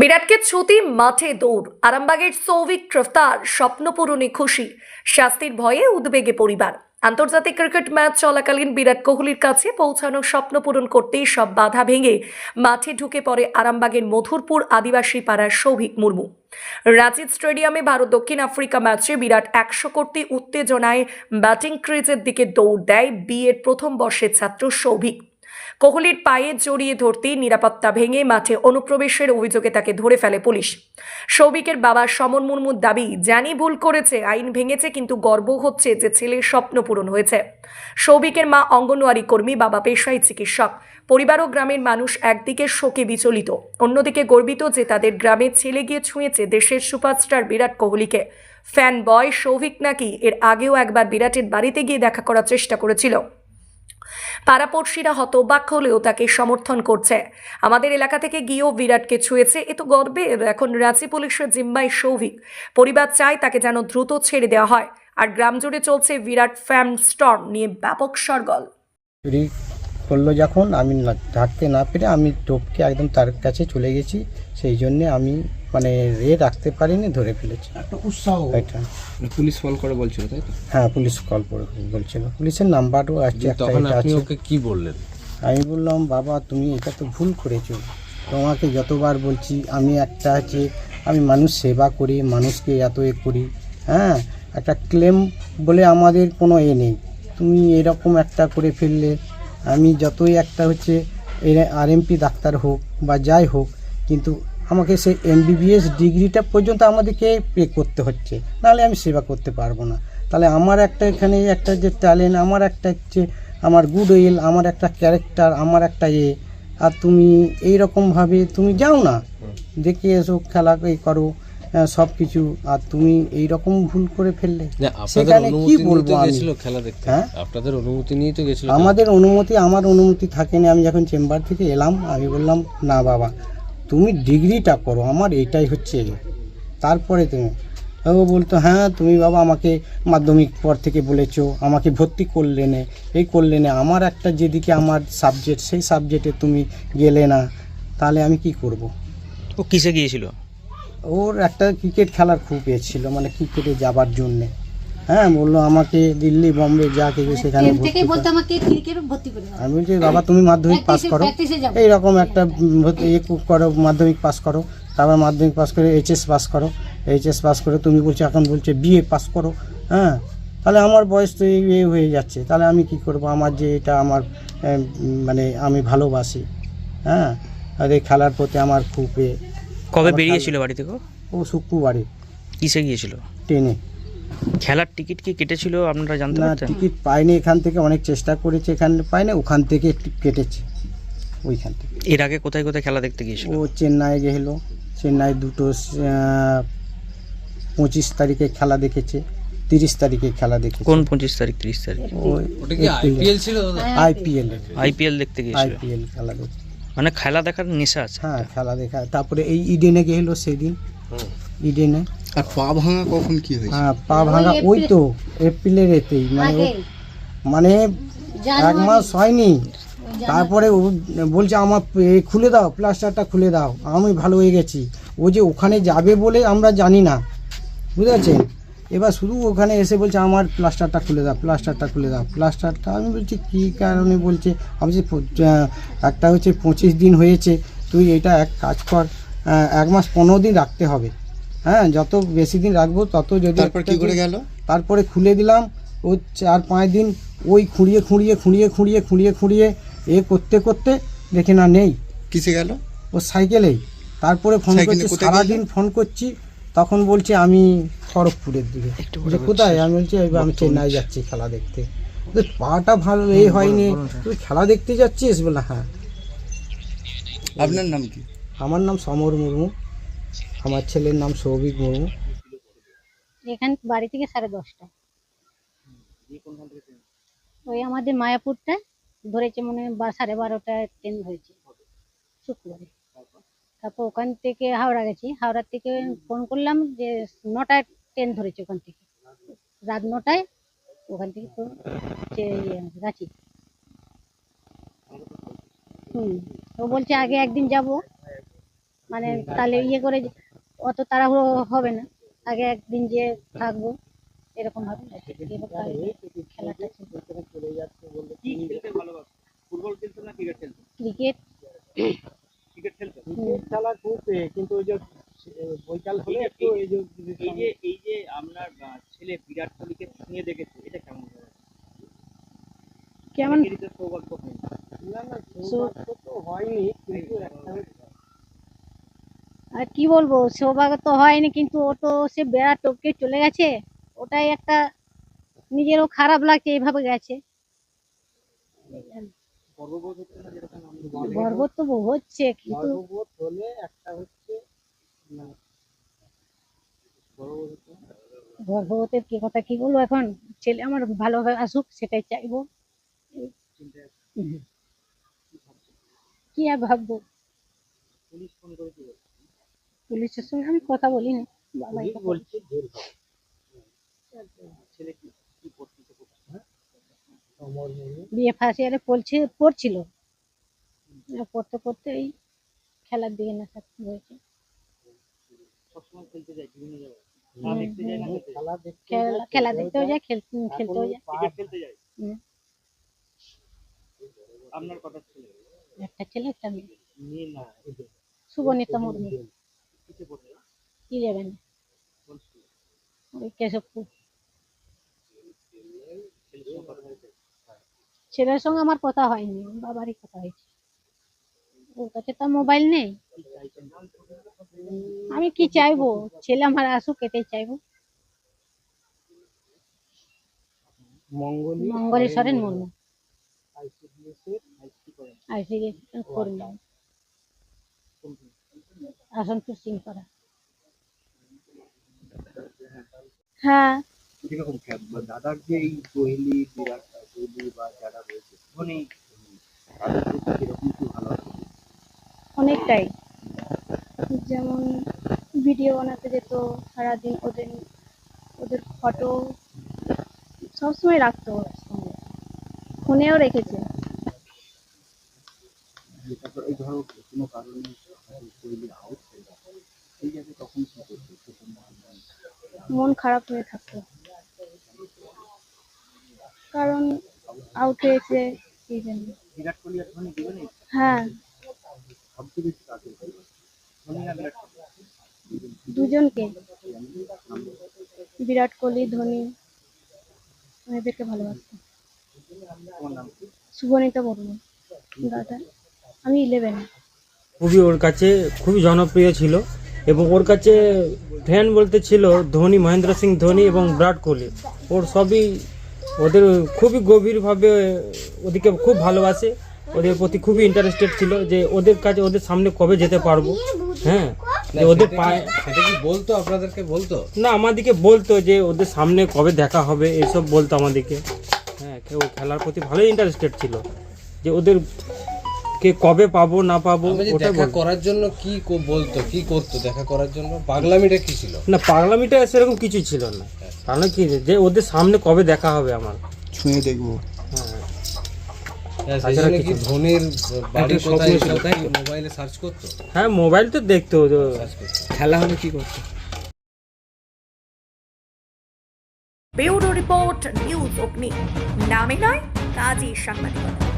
বিরাটকে ছুটি মাঠে দৌড়। আরামবাগের সৌভিক গ্রেফতার স্বপ্নপূরণে খুশি। শাস্তির ভয়ে উদ্বেগে পরিবার। আন্তর্জাতিক ক্রিকেট ম্যাচ চলাকালীন বিরাট কোহলির কাছে পৌঁছানো স্বপ্ন পূরণ করতেই সব বাধা ভেঙে মাঠে ঢুকে পড়ে আরামবাগের মধুরপুর আদিবাসী পাড়ার সৌভিক মুর্মু। রাঁচি স্টেডিয়ামে ভারত দক্ষিণ আফ্রিকা ম্যাচে বিরাট একশো কোটি উত্তেজনায় ব্যাটিং ক্রিজের দিকে দৌড় দেয় বিএড প্রথম বর্ষের ছাত্র সৌভিক। কোহলির পায়ে জড়িয়ে ধরতেই নিরাপত্তা ভেঙে মাঠে অনুপ্রবেশের অভিযোগে তাকে ধরে ফেলে পুলিশ। সৌভিকের বাবা সমন মুর্মুর দাবি, জানি ভুল করেছে, আইন ভেঙেছে, কিন্তু গর্ব হচ্ছে যে ছেলের স্বপ্ন পূরণ হয়েছে। সৌভিকের মা অঙ্গনওয়াড়ি কর্মী, বাবা পেশায় চিকিৎসক। পরিবার ও গ্রামের মানুষ একদিকে শোকে বিচলিত, অন্যদিকে গর্বিত যে তাদের গ্রামে ছেলে গিয়ে ছুঁয়েছে দেশের সুপারস্টার বিরাট কোহলিকে। ফ্যান বয় সৌভিক নাকি এর আগেও একবার বিরাটের বাড়িতে গিয়ে দেখা করার চেষ্টা করেছিল। পাড়াপড়শিরা হতবাক হলেও তাকে সমর্থন করছে। আমাদের এলাকা থেকে গিয়েও বিরাটকে ছুঁয়েছে। এ তো গর্বের এখন রাঁচি পুলিশের জিম্মায় সৌভিক। পরিবার চায় তাকে যেন দ্রুত ছেড়ে দেওয়া হয়। আর গ্রাম জুড়ে চলছে বিরাট ফ্যাম স্টর্ম নিয়ে ব্যাপক সরগল। চুরি করল যখন, আমি থাকতে না পেরে আমি টোপকে একদম তার কাছে চলে গেছি। সেই জন্যে আমি মানে রে রাখতে পারিনি ধরে ফেলেছি। একটা উৎসাহ। এটা। পুলিশ ফোন করে বলছিল তাই তো? হ্যাঁ পুলিশ কল করে বলছিল। পুলিশের নাম্বারও আছে একটা তখন আপনি ওকে কি বললেন? আমি বললাম বাবা তুমি এটা তো ভুল করেছ। তোমাকে যতবার বলছি আমি একটা আছে আমি মানুষ সেবা করি মানুষকে এত এ করি হ্যাঁ? একটা ক্লেম বলে আমাদের কোনো এ নেই। তুমি এরকম একটা করে ফেললে। আমি যতই একটা হচ্ছে আরএমপি ডাক্তার হোক বা যাই হোক কিন্তু আমাকে সেই এমবিবিএস ডিগ্রিটা পর্যন্ত আমাদেরকে পে করতে হচ্ছে। নাহলে আমি সেবা করতে পারব না। তাহলে আমার একটা এখানে একটা যে ট্যালেন্ট আমার একটা হচ্ছে আমার গুড উইল আমার একটা ক্যারেক্টার আমার একটা এ। আর তুমি এই রকমভাবে তুমি যাও না। দেখে এসো খেলা এই করো সব কিছু আর তুমি এই রকম ভুল করে ফেললে সেখানে কি বলব খেলা দেখতে। হ্যাঁ? আপনাদের অনুমতি নিয়ে তো গেছিল আমাদের অনুমতি আমার অনুমতি থাকেনি। আমি যখন চেম্বার থেকে এলাম আমি বললাম না বাবা তুমি ডিগ্রিটা করো আমার এটাই হচ্ছে তারপরে তুমি ও বলতো হ্যাঁ তুমি বাবা আমাকে মাধ্যমিক পর থেকে বলেছ আমাকে ভর্তি করলে নে। এই করলে না। আমার একটা যেদিকে আমার সাবজেক্ট সেই সাবজেক্টে তুমি গেলে না। তাহলে আমি কি করব। ও কিসে গিয়েছিল? ওর একটা ক্রিকেট খেলার খুব এ ছিল মানে ক্রিকেটে যাবার জন্যে। হ্যাঁ বলল আমাকে দিল্লি বোম্বে যা কিছু সেখানে ভর্তি থেকেই কর। বলতে আমাকে ক্রিকেট ভর্তি করে দাও আমি বলছি বাবা তুমি মাধ্যমিক পাস করো। এইরকম একটা ভর্তি- ইয়ে করো মাধ্যমিক পাস করো। তারপর মাধ্যমিক পাস করে এইচএস পাস করো। এইচএস পাস করে তুমি বলছো এখন বলছে বিএ পাস করো। হ্যাঁ তাহলে আমার বয়স তো এই হয়ে যাচ্ছে। তাহলে আমি কি করব? আমার যে এটা আমার মানে আমি ভালোবাসি। হ্যাঁ আর এই খেলার প্রতি আমার খুব এ কবে বেরিয়েছিল বাড়ি থেকে? ও? ও শুক্রবারে। কিসে গিয়েছিল? ট্রেনে। খেলার টিকিট কি কেটেছিল আপনারা জানতে না পারতেন? টিকিট পাইনি এখান থেকে অনেক চেষ্টা করেছে এখানে পাইনি ওখান থেকে কেটেছে ওইখান থেকে। এর আগে কোথায় কোথায় খেলা দেখতে গিয়েছিল? ও চেন্নাই গেল চেন্নাই দুটো আহ, পঁচিশ তারিখে খেলা দেখেছে তিরিশ তারিখে খেলা দেখেছে। কোন পঁচিশ তারিখ তিরিশ তারিখ? আইপিএল ছিল? আইপিএল। আইপিএল দেখতে গিয়েছিল। আইপিএল খেলা দেখে মানে খেলা দেখার নেশা আছে। হ্যাঁ খেলা দেখা তারপরে এই ইডেনে গেল সেদিন। ইডেনে আর পা ভাঙা কখন কি হয়েছে? হ্যাঁ পা ভাঙা ওই তো এপ্রিলের এতেই মানে ও মানে এক মাস হয়নি। তারপরে ও বলছে আমার খুলে দাও প্লাস্টারটা খুলে দাও আমি ভালো হয়ে গেছি। ও যে ওখানে যাবে বলে আমরা জানি না বুঝতে পারছেন এবার শুধু ওখানে এসে বলছে আমার প্লাস্টারটা খুলে দাও প্লাস্টারটা খুলে দাও প্লাস্টারটা আমি বলছি কী কারণে বলছে? আমি বলছি "প- আহ, একটা হচ্ছে পঁচিশ দিন হয়েছে তুই এটা এক কাজ কর এক মাস পনেরো দিন রাখতে হবে। হ্যাঁ যত বেশি দিন রাখব তত যদি তারপর কি করে গেল? তারপরে খুলে দিলাম ও চার পাঁচ দিন ওই খুঁড়িয়ে খুঁড়িয়ে খুঁড়িয়ে খুঁড়িয়ে খুঁড়িয়ে খুঁড়িয়ে এ করতে করতে দেখি না নেই। কিসে গেল? ও সাইকেলেই তারপরে ফোন করছি সারাদিন ফোন করছি তখন বলছি আমি খড়গপুরের দিকে। কোথায়? আমি বলছি "এই আমি চেন্নাই যাচ্ছি খেলা দেখতে। পাটা ভালো এই হয়নি। তুই খেলা দেখতে যাচ্ছিস? বলে হ্যাঁ। আপনার নাম কি? আমার নাম সমর মুর্মু। আমার ছেলের নাম সৌভিক মুর্মু এখান বাড়ি থেকে সাড়ে দশটা ওই আমাদের মায়াপুরটা ধরেছে মনে হয় সাড়ে বারোটায় ট্রেন ধরেছে শুক্রবারে। তারপর ওখান থেকে হাওড়া গেছি। হাওড়া থেকে ফোন করলাম যে নটায় ট্রেন ধরেছে ওখান থেকে। রাত নটায় ওখান থেকে তো ইয়ে, রাঁচি। হুম ও বলছে আগে একদিন যাব। মানে তাহলে ইয়ে করে অত তাড়াহুড়ো হবে না। আগে একদিন যে থাকব এরকম ভাবে খেলাটা ক্রিকেট। খেলা কিন্তু ওই যে বৈকাল হলে একটু এই যে এই যে এই যে আপনার ছেলে বিরাট কোহলিকে ছুঁয়ে দেখেছে এটা কেমন? কেমন। না না সৌভাগ্য তো হয়নি কিন্তু একটা আর কি বলব সৌভাগ্য তো হয়নি কিন্তু ও তো সে বেড়া টপকে চলে গেছে। ওটাই একটা নিজেরও খারাপ লাগছে এইভাবে গেছে। গর্ব তো হচ্ছে কিন্তু গর্ববোধ একটা হচ্ছে মানে গর্ভবতীর কি কথা কি বলব এখন? ছেলে আমার ভালোভাবে আসুক সেটাই চাইব। কি আর ভাববো? পুলিশ ফোন করে কি বলছে? পুলিশের সঙ্গে আমি কথা বলিনি বাবাই পুলিশ বলছে। জেল ছেলে কি কি পড়তেছে মুর্মু বিয়ে ফার্স্ট ইয়ারে পড়ছে পড়ছিল। পড়তে পড়তে এই খেলার দিকে নেশা হয়েছে খেলা না দেখতেও যায়। খেলতেও যায়। আপনার ছেলে একটা ছেলে একটা মেয়ে। মেয়ে না মুর্মু কিসে পড়ছে ইলেভেন ওই কেশবপুর। ছেলের সঙ্গে আমার কথা হয়নি বাবারই কথা হয়েছে। ওর কাছে তো মোবাইল নেই। আমি কি চাইব? ছেলে আমার আসুক এটাই চাইব। মঙ্গলী মঙ্গলী সরেন মুর্মু। কি আইসিডিএস কর্মী। আসানসোল সিং করা। হ্যাঁ। কীরকম দাদার যে এই কোহলি বিরাট কোহলি বা যারা রয়েছে কীরকম কি ভালো অনেকটাই। যেমন ভিডিও বানাতে যেত সারাদিন ওদের ওদের ফটো সবসময় রাখতো সঙ্গে। ফোনেও রেখেছে তারপর এই ধরো কোনো কারণে কোহলি আউট হয়ে গেল সেই জায়গায় তখন কি করতো মন খারাপ হয়ে থাকতো। কারণ আউট হয়েছে এই জন্য। বিরাট কোহলি আর ধোনি দুজনেই? হ্যাঁ। সবচেয়ে বেশি কাকে ধোনি না বিরাট কোহলি। দুজনকে। বিরাট কোহলি ধোনি এদেরকে ভালোবাসতাম সুবর্ণিতা মুর্মু দাদা। আমি ইলেভেন খুবই ওর কাছে খুবই জনপ্রিয় ছিল এবং ওর কাছে ফ্যান বলতে ছিল ধোনি মহেন্দ্র সিং ধোনি এবং বিরাট কোহলি। ওর সবই ওদের খুবই গভীরভাবে ওদেরকে খুব ভালোবাসে। ওদের প্রতি খুবই ইন্টারেস্টেড ছিল যে ওদের কাছে ওদের সামনে কবে যেতে পারব। হ্যাঁ যে ওদের পায়ে সেটা কি বলতো? আপনাদেরকে বলতো? না আমাদেরকে বলতো যে ওদের সামনে কবে দেখা হবে এইসব বলতো আমাদেরকে। হ্যাঁ খেলার প্রতি ভালোই ইন্টারেস্টেড ছিল। যে ওদের কে কবে পাবো না পাবো ওটা দেখা করার জন্য কি কো- বলতো কি করতো দেখা করার জন্য? পাগলামিটা কি ছিল? না পাগলামিটা সেরকম কিছু ছিল না। তাহলে কি যে ওদের সামনে কবে দেখা হবে আমার? ছুঁয়ে দেখব। হ্যাঁ। মোবাইলে সার্চ করতো? হ্যাঁ মোবাইল তো দেখতো খেলা কি করতো? ব্যুরো রিপোর্ট নিউজ অগ্নি। নামে নয় কাজী সাংবাদিকতা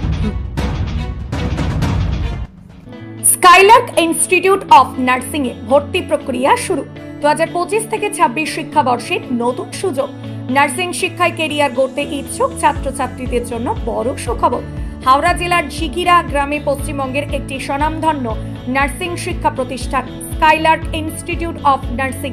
স্কাইলার্ক ইনস্টিটিউট অফ নার্সিং এ ভর্তি প্রক্রিয়া শুরু। দু হাজার পঁচিশ থেকে ছাব্বিশ শিক্ষাবর্ষে নতুন সুযোগ। নার্সিং শিক্ষায় কেরিয়ার গড়তে ইচ্ছুক ছাত্রছাত্রীদের জন্য বড় সুখবর। হাওড়া জেলার ঝিকিরা গ্রামে পশ্চিমবঙ্গের একটি স্বনামধন্য নার্সিং শিক্ষা প্রতিষ্ঠান, স্কাইলার্ক ইনস্টিটিউট অফ নার্সিং।